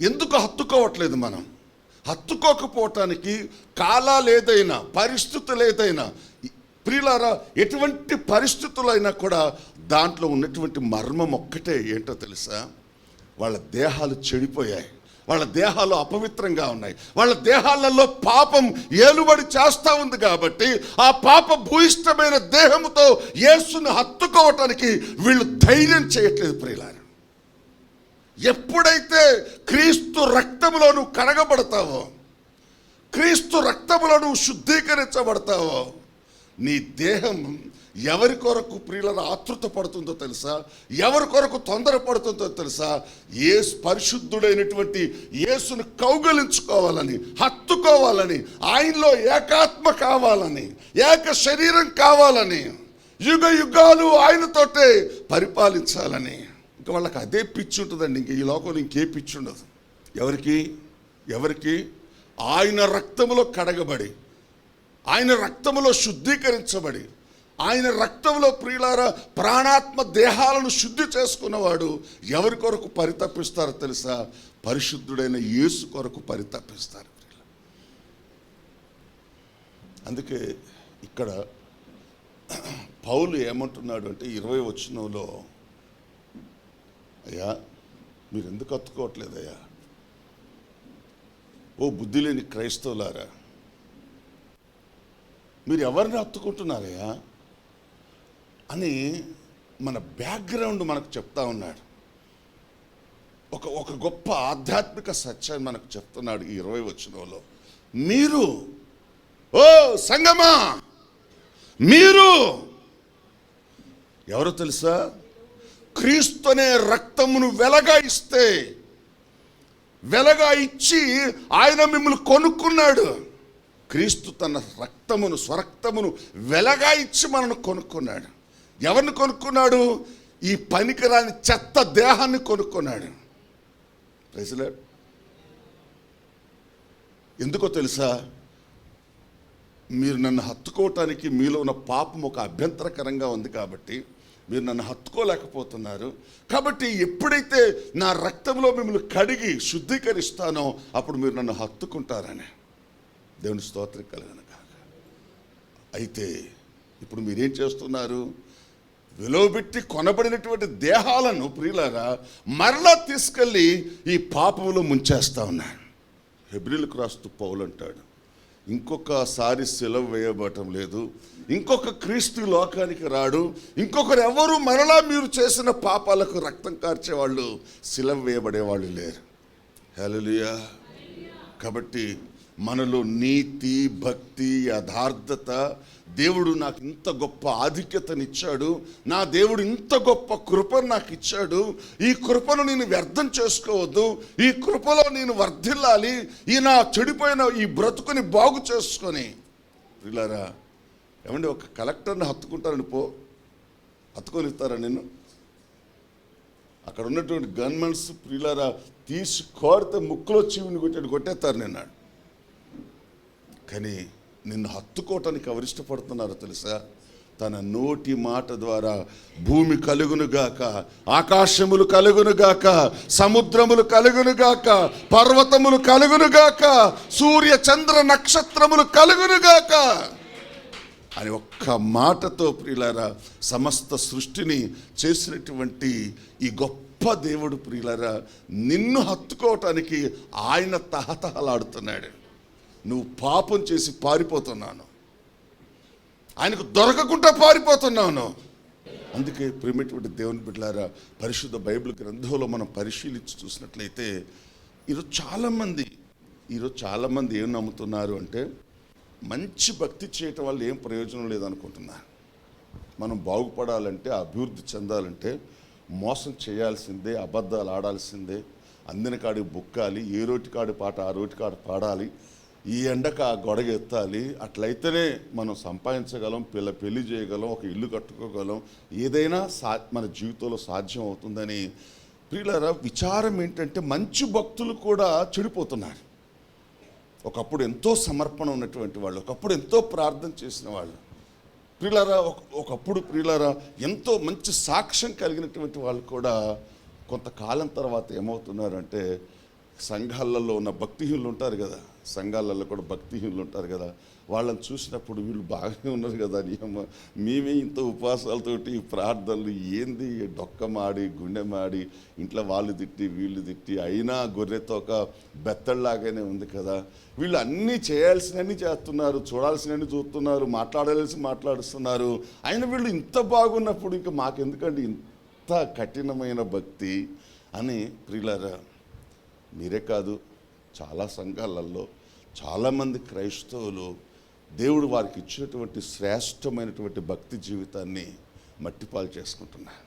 ఎందుకు హత్తుకోవట్లేదు మనం? హత్తుకోకపోవటానికి కాలాలు ఏదైనా పరిస్థితులు ఏదైనా ప్రియులారా ఎటువంటి పరిస్థితులైనా కూడా దాంట్లో ఉన్నటువంటి మర్మం ఒక్కటే ఏంటో తెలుసా? వాళ్ళ దేహాలు చెడిపోయాయి. వాళ్ళ దేహాలు అపవిత్రంగా ఉన్నాయి. వాళ్ళ దేహాలలో పాపం ఏలుబడి చేస్తూ ఉంది కాబట్టి ఆ పాప భూయిష్టమైన దేహముతో యేసును హత్తుకోవటానికి వీళ్ళు ధైర్యం చేయట్లేదు ప్రియులారా. ఎప్పుడైతే క్రీస్తు రక్తంలో నువ్వు కడగబడతావో క్రీస్తు రక్తంలో నువ్వు శుద్ధీకరించబడతావో నీ దేహం ఎవరి కొరకు ప్రియులను ఆతృత పడుతుందో తెలుసా? ఎవరి కొరకు తొందర పడుతుందో తెలుసా? ఏ పరిశుద్ధుడైనటువంటి యేసును కౌగలించుకోవాలని హత్తుకోవాలని ఆయనలో ఏకాత్మ కావాలని ఏక శరీరం కావాలని యుగ యుగాలు ఆయనతోటే పరిపాలించాలని ఇంకా వాళ్ళకి అదే పిచ్చి ఉంటుందండి. ఇంక ఈ లోకంలో ఇంకే పిచ్చి ఉండదు. ఎవరికి? ఎవరికి? ఆయన రక్తములో కడగబడి ఆయన రక్తములో శుద్ధీకరించబడి ఆయన రక్తంలో ప్రియులార ప్రాణాత్మ దేహాలను శుద్ధి చేసుకున్నవాడు ఎవరి కొరకు పరితపిస్తారో తెలుసా? పరిశుద్ధుడైన యేసు కొరకు పరితపిస్తారు అందుకే ఇక్కడ పౌలు ఏమంటున్నాడు అంటే ఇరవై వచ్చినంలో అయ్యా మీరు ఎందుకు అత్తుకోవట్లేదయ్యా ఓ బుద్ధి లేని క్రైస్తవులారా మీరు ఎవరిని అత్తుకుంటున్నారయ్యా అని మన బ్యాక్గ్రౌండ్ మనకు చెప్తా ఉన్నాడు. ఒక ఒక గొప్ప ఆధ్యాత్మిక సత్యాన్ని మనకు చెప్తున్నాడు ఈ ఇరవై వచనంలో. మీరు ఓ సంగమా మీరు ఎవరో తెలుసా? క్రీస్తు అనే రక్తమును వెలగా ఇస్తే వెలగా ఇచ్చి ఆయన మిమ్మల్ని కొనుక్కున్నాడు. క్రీస్తు తన రక్తమును స్వరక్తమును వెలగా ఇచ్చి మనను కొనుక్కున్నాడు. ఎవరిని కొనుక్కున్నాడు? ఈ పనికిరాని చెత్త దేహాన్ని కొనుక్కున్నాడు. ప్రజలే ఎందుకో తెలుసా? మీరు నన్ను హత్తుకోవటానికి మీలో ఉన్న పాపం ఒక అభ్యంతరకరంగా ఉంది కాబట్టి మీరు నన్ను హత్తుకోలేకపోతున్నారు. కాబట్టి ఎప్పుడైతే నా రక్తంలో మిమ్మల్ని కడిగి శుద్ధీకరిస్తానో అప్పుడు మీరు నన్ను హత్తుకుంటారని దేవుని స్తోత్రం కలిగిన కాక అయితే ఇప్పుడు మీరేం చేస్తున్నారు? విలువబెట్టి కొనబడినటువంటి దేహాలను ప్రియులారా మరలా తీసుకెళ్ళి ఈ పాపంలో ముంచేస్తా ఉన్నాను హెబ్రిల్ క్రాస్తు పౌలు అంటాడు ఇంకొకసారి సెలవు వేయబడటం లేదు. ఇంకొక క్రీస్తు లోకానికి రాడు. ఇంకొకరు ఎవరు మరలా మీరు చేసిన పాపాలకు రక్తం కార్చేవాళ్ళు సిలవ వేయబడేవాళ్ళు లేరు. హల్లెలూయా. కాబట్టి మనలో నీతి భక్తి యథార్థత. దేవుడు నాకు ఇంత గొప్ప ఆధిక్యతనిచ్చాడు. నా దేవుడు ఇంత గొప్ప కృపను నాకు ఇచ్చాడు ఈ కృపను నేను వ్యర్థం చేసుకోవద్దు. ఈ కృపలో నేను వర్ధిల్లాలి. ఈ నా చెడిపోయిన ఈ బ్రతుకుని బాగు చేసుకొని. పిల్లరా ఏమండి ఒక కలెక్టర్ని హత్తుకుంటారని పో హత్తుకొని ఇస్తారా నేను అక్కడ ఉన్నటువంటి గన్మెన్స్ ప్రియులారా తీసి కోరితే ముక్కులో చీవుని కొట్టాడు కొట్టేస్తారు నిన్నాడు. కానీ నిన్ను హత్తుకోవటానికి ఎవరు ఇష్టపడుతున్నారో తెలుసా? తన నోటి మాట ద్వారా భూమి కలుగునుగాక ఆకాశములు కలుగునుగాక సముద్రములు కలుగునుగాక పర్వతములు కలుగునుగాక సూర్య చంద్ర నక్షత్రములు కలుగునుగాక అని ఒక్క మాటతో ప్రియులారా సమస్త సృష్టిని చేసినటువంటి ఈ గొప్ప దేవుడు ప్రియులారా నిన్ను హత్తుకోవటానికి ఆయన తహతహలాడుతున్నాడు. నువ్వు పాపం చేసి పారిపోతున్నాను. ఆయనకు దొరకకుండా పారిపోతున్నాను. అందుకే ప్రేమటువంటి దేవుని బిడ్డలారా పరిశుద్ధ బైబిల్ గ్రంథంలో మనం పరిశీలించి చూసినట్లయితే ఈరోజు చాలామంది ఈరోజు చాలామంది ఏం నమ్ముతున్నారు అంటే మంచి భక్తి చేయటం వల్ల ఏం ప్రయోజనం లేదనుకుంటున్నారు మనం బాగుపడాలంటే అభివృద్ధి చెందాలంటే మోసం చేయాల్సిందే అబద్ధాలు ఆడాల్సిందే. అందిన కాడికి బుక్కాలి ఏ రోటి కాడి పాట ఆ రోటి కాడ పాడాలి. ఈ ఎండక ఆ గొడగ ఎత్తాలి. అట్లయితేనే మనం సంపాదించగలం పిల్ల పెళ్ళి చేయగలం ఒక ఇల్లు కట్టుకోగలం. ఏదైనా సా మన జీవితంలో సాధ్యం అవుతుందని ప్రియులరా విచారం ఏంటంటే మంచి భక్తులు కూడా చెడిపోతున్నారు. ఒకప్పుడు ఎంతో సమర్పణ ఉన్నటువంటి వాళ్ళు ఒకప్పుడు ఎంతో ప్రార్థన చేసిన వాళ్ళు. ప్రియులరా ఒక- ఒకప్పుడు ప్రియులరా ఎంతో మంచి సాక్ష్యం కలిగినటువంటి వాళ్ళు కూడా కొంతకాలం తర్వాత ఏమవుతున్నారంటే సంఘాలలో ఉన్న భక్తిహీనులు ఉంటారు కదా. సంఘాలలో కూడా భక్తిహీనులు ఉంటారు కదా. వాళ్ళని చూసినప్పుడు వీళ్ళు బాగానే ఉన్నారు కదా నియమ మేమే ఇంత ఉపవాసాలతోటి ప్రార్థనలు ఏంది? డొక్కమాడి గుండెమాడి ఇంట్లో వాళ్ళు తిట్టి వీళ్ళు తిట్టి అయినా గొర్రెతోక బెత్తడిలాగానే ఉంది కదా. వీళ్ళు అన్నీ చేయాల్సినవన్నీ చేస్తున్నారు చూడాల్సినవన్నీ చూస్తున్నారు మాట్లాడాల్సి మాట్లాడుస్తున్నారు. అయినా వీళ్ళు ఇంత బాగున్నప్పుడు ఇంకా మాకెందుకండి ఇంత కఠినమైన భక్తి అని ప్రియులారా మీరే కాదు చాలా సంఘాలలో చాలామంది క్రైస్తవులు దేవుడు వారికి ఇచ్చినటువంటి శ్రేష్టమైనటువంటి భక్తి జీవితాన్ని మట్టిపాలు చేసుకుంటున్నారు.